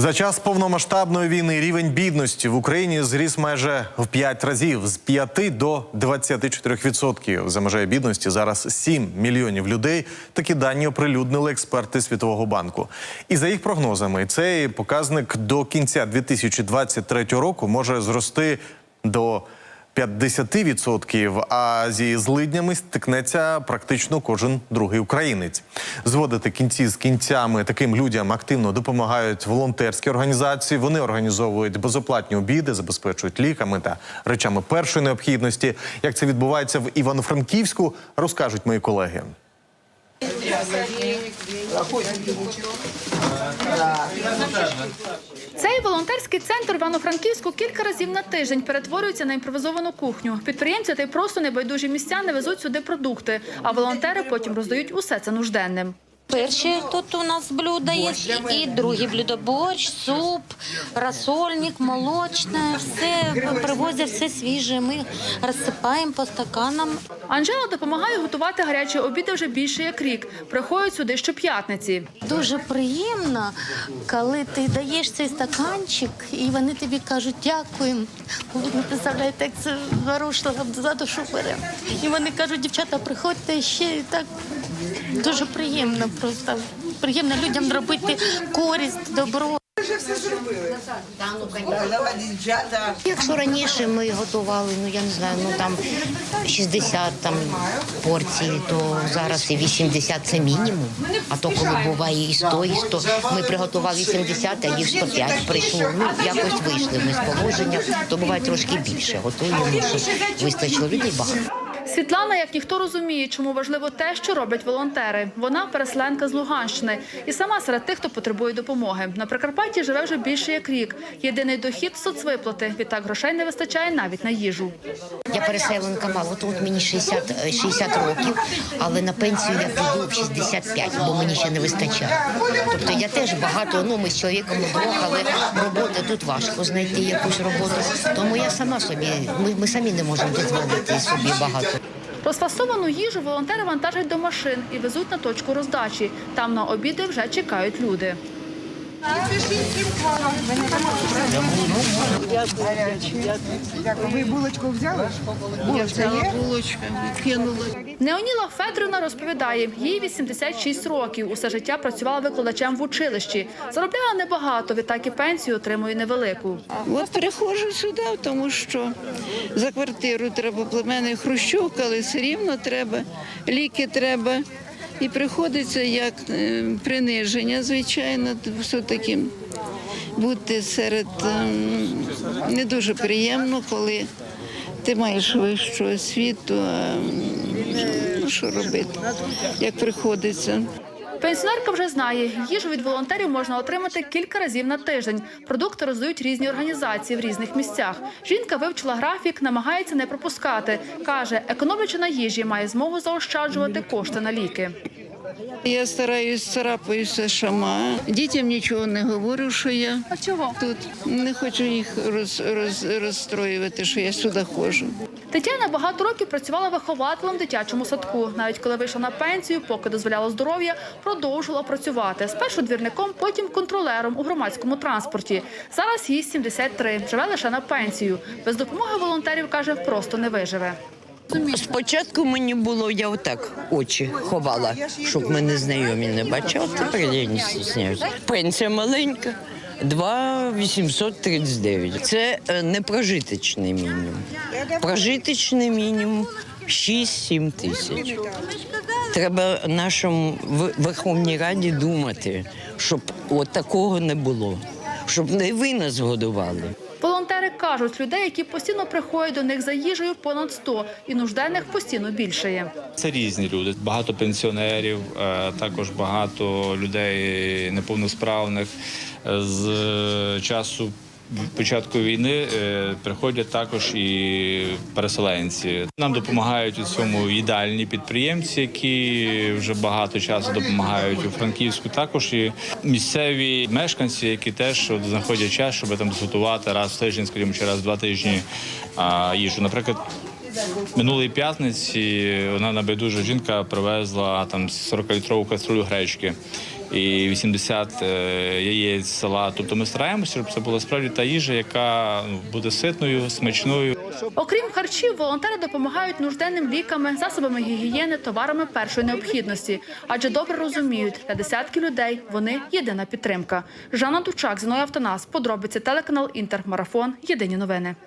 За час повномасштабної війни рівень бідності в Україні зріс майже в 5 разів з 5 до 24%. За межею бідності зараз 7 мільйонів людей. Такі дані оприлюднили експерти Світового банку. І за їх прогнозами, цей показник до кінця 2023 року може зрости до 50%, а зі злиднями стикнеться практично кожен другий українець. Зводити кінці з кінцями таким людям активно допомагають волонтерські організації. Вони організовують безоплатні обіди, забезпечують ліками та речами першої необхідності. Як це відбувається в Івано-Франківську, розкажуть мої колеги. Цей волонтерський центр Івано-Франківську кілька разів на тиждень перетворюється на імпровізовану кухню. Підприємці та й просто небайдужі містяни везуть сюди продукти, а волонтери потім роздають усе це нужденним. Перші тут у нас блюда є, і другі блюда борщ, суп, розсольник, молочне, все привозять все свіже. Ми розсипаємо по стаканам. Анжела допомагає готувати гарячі обіди вже більше як рік. Приходять сюди щоп'ятниці. Дуже приємно, коли ти даєш цей стаканчик, і вони тобі кажуть дякуємо. Ви не представляєте, як це зарушло за душу бере. І вони кажуть, дівчата, приходьте ще і так дуже приємно просто. Приємно людям робити користь, добро. Якщо раніше ми готували, ну я не знаю, ну там 60 там порцій, то зараз і 80 це мінімум. А то коли буває і 100, і 100. Ми приготували 80, а їх 105 прийшло. Ну якось вийшли ми з положення, то буває трошки більше. Готуємо, щоб вистачило людей багато. Світлана, як ніхто розуміє, чому важливо те, що роблять волонтери. Вона переселенка з Луганщини і сама серед тих, хто потребує допомоги. На Прикарпатті живе вже більше як рік. Єдиний дохід соцвиплати. Відтак грошей не вистачає навіть на їжу. Я переселенка мало, тут мені 60, е, 60 років, але на пенсію я піду в 65, бо мені ще не вистачає. Тобто я теж багато, ну ми з чоловіком вдвох, але роботи тут важко знайти якусь роботу. Тому я сама собі, ми, ми самі не можемо дозволити собі багато. Розфасовану їжу волонтери вантажать до машин і везуть на точку роздачі. Там на обіди вже чекають люди. Ви булочку взяли? Булочка є? Неоніла Федорівна розповідає, їй 86 років. Усе життя працювала викладачем в училищі. Заробляла небагато, відтак і пенсію отримує невелику. От приходжу сюди, тому що за квартиру треба мене хрущовка, але все рівно треба, ліки треба. І приходиться як е, приниження, звичайно, все-таки бути серед ем, не дуже приємно, коли ти маєш вищу освіту, а ну, що робити, як приходиться. Пенсіонерка вже знає, їжу від волонтерів можна отримати кілька разів на тиждень. Продукти роздають різні організації в різних місцях. Жінка вивчила графік, намагається не пропускати. Каже, економлячи на їжі, має змогу заощаджувати кошти на ліки. Я стараюсь царапаюся шама. Дітям нічого не говорю, що я А чого? тут не хочу їх роз, роз, розстроювати, що я сюди ходжу. Тетяна багато років працювала вихователем в дитячому садку. Навіть коли вийшла на пенсію, поки дозволяло здоров'я, продовжувала працювати. Спершу двірником, потім контролером у громадському транспорті. Зараз їй 73, живе лише на пенсію. Без допомоги волонтерів каже, просто не виживе. Спочатку мені було, я отак очі ховала, щоб мене знайомі не бачили. Тепер я не стісняюся. Пенсія маленька. 2,839. Це е, не прожиточний мінімум. Прожиточний мінімум 6-7 тисяч. Треба нашому Верховній Раді думати, щоб от такого не було, щоб не ви нас годували. Волонтери кажуть, людей, які постійно приходять до них за їжею, понад 100, і нужденних постійно більшає. Це різні люди. Багато пенсіонерів, е, також багато людей неповносправних. З е, часу початку війни е, приходять також і переселенці. Нам допомагають у цьому їдальні підприємці, які вже багато часу допомагають у Франківську. Також і місцеві мешканці, які теж знаходять час, щоб там зготувати раз в тиждень, скажімо, чи раз в два тижні їжу. Наприклад, Минулої п'ятниці вона небайдужа жінка привезла там 40-літрову каструлю гречки. І 80 е, яєць, салат. Тобто ми стараємося, щоб це була справді та їжа, яка ну, буде ситною, смачною. Окрім харчів, волонтери допомагають нужденним ліками, засобами гігієни, товарами першої необхідності, адже добре розуміють, для десятки людей вони єдина підтримка. Жанна Дучак, Зіною Автонас, подробиці телеканал Інтер, марафон. Єдині новини.